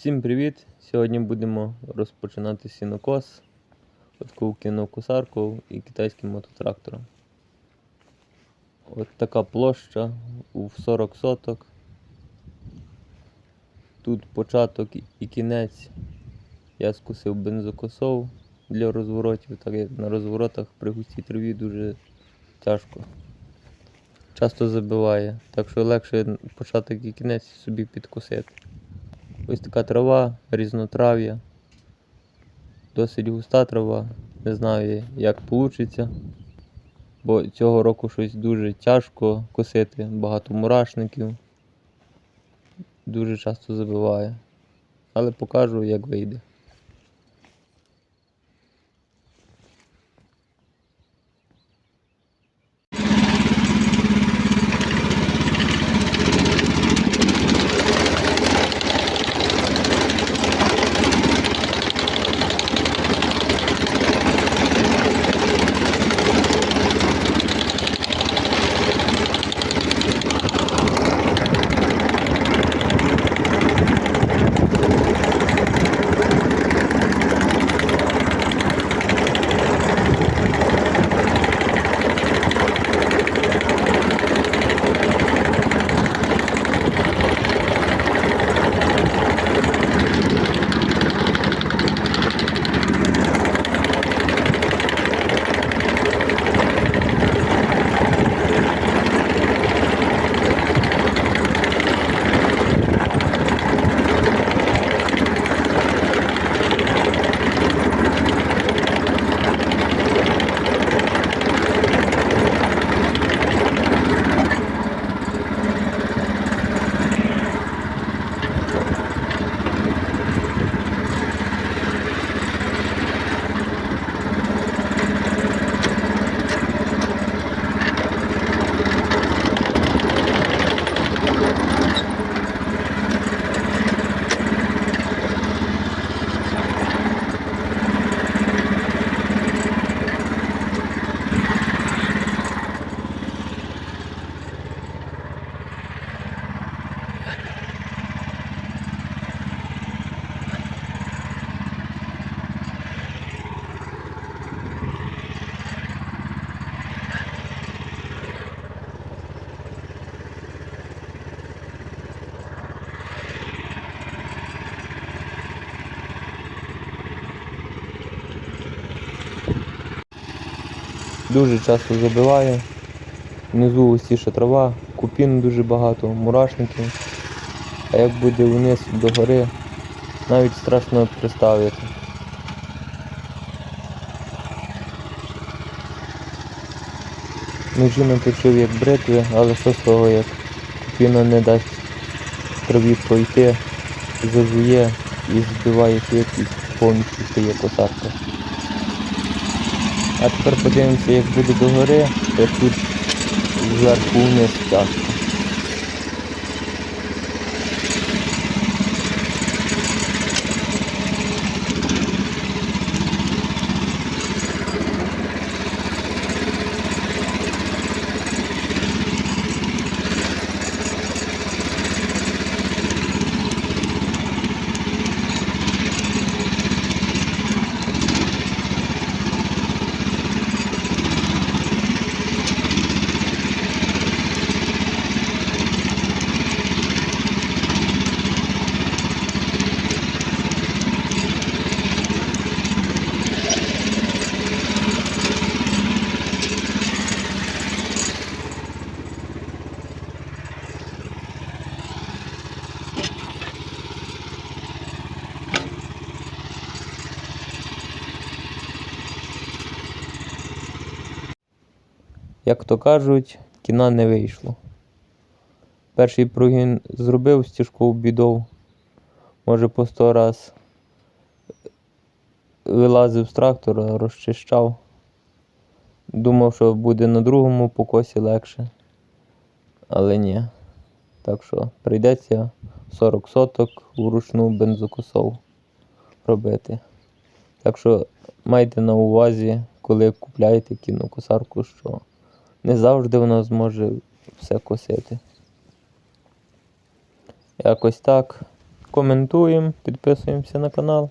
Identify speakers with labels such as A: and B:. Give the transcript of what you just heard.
A: Всім привіт! Сьогодні будемо розпочинати сінокос, таку кінокосарку і китайським мототрактором. От така площа у 40 соток. Тут початок і кінець. Я скусив бензокосов для розворотів, так як на розворотах при густій траві дуже тяжко. Часто забиває, так що легше початок і кінець собі підкосити. Ось така трава, різнотрав'я. Досить густа трава. Не знаю, як вийде. Бо цього року щось дуже тяжко косити, багато мурашників. Дуже часто забиває. Але покажу, як вийде. Дуже часто забиває. Внизу густіша трава, купін дуже багато, мурашників. А як буде вниз до гори, навіть страшно представити. Ножі наточив як бритви, але що з того, як купіна не дасть траві пройти, зажує і збиває швидкість, повністю стає косарка. А тепер подивимося, як буде до гори, то тут зверху вниз Як то кажуть, кіна не вийшло. Перший прогін зробив стіжку бідов, може по сто раз вилазив з трактора, розчищав. Думав, що буде на другому покосі легше. Але ні. Так що прийдеться 40 соток вручну бензокосов робити. Так що майте на увазі, коли купляєте кінокосарку, що не завжди воно зможе все косити. Якось так. коментуємо, підписуємося на канал.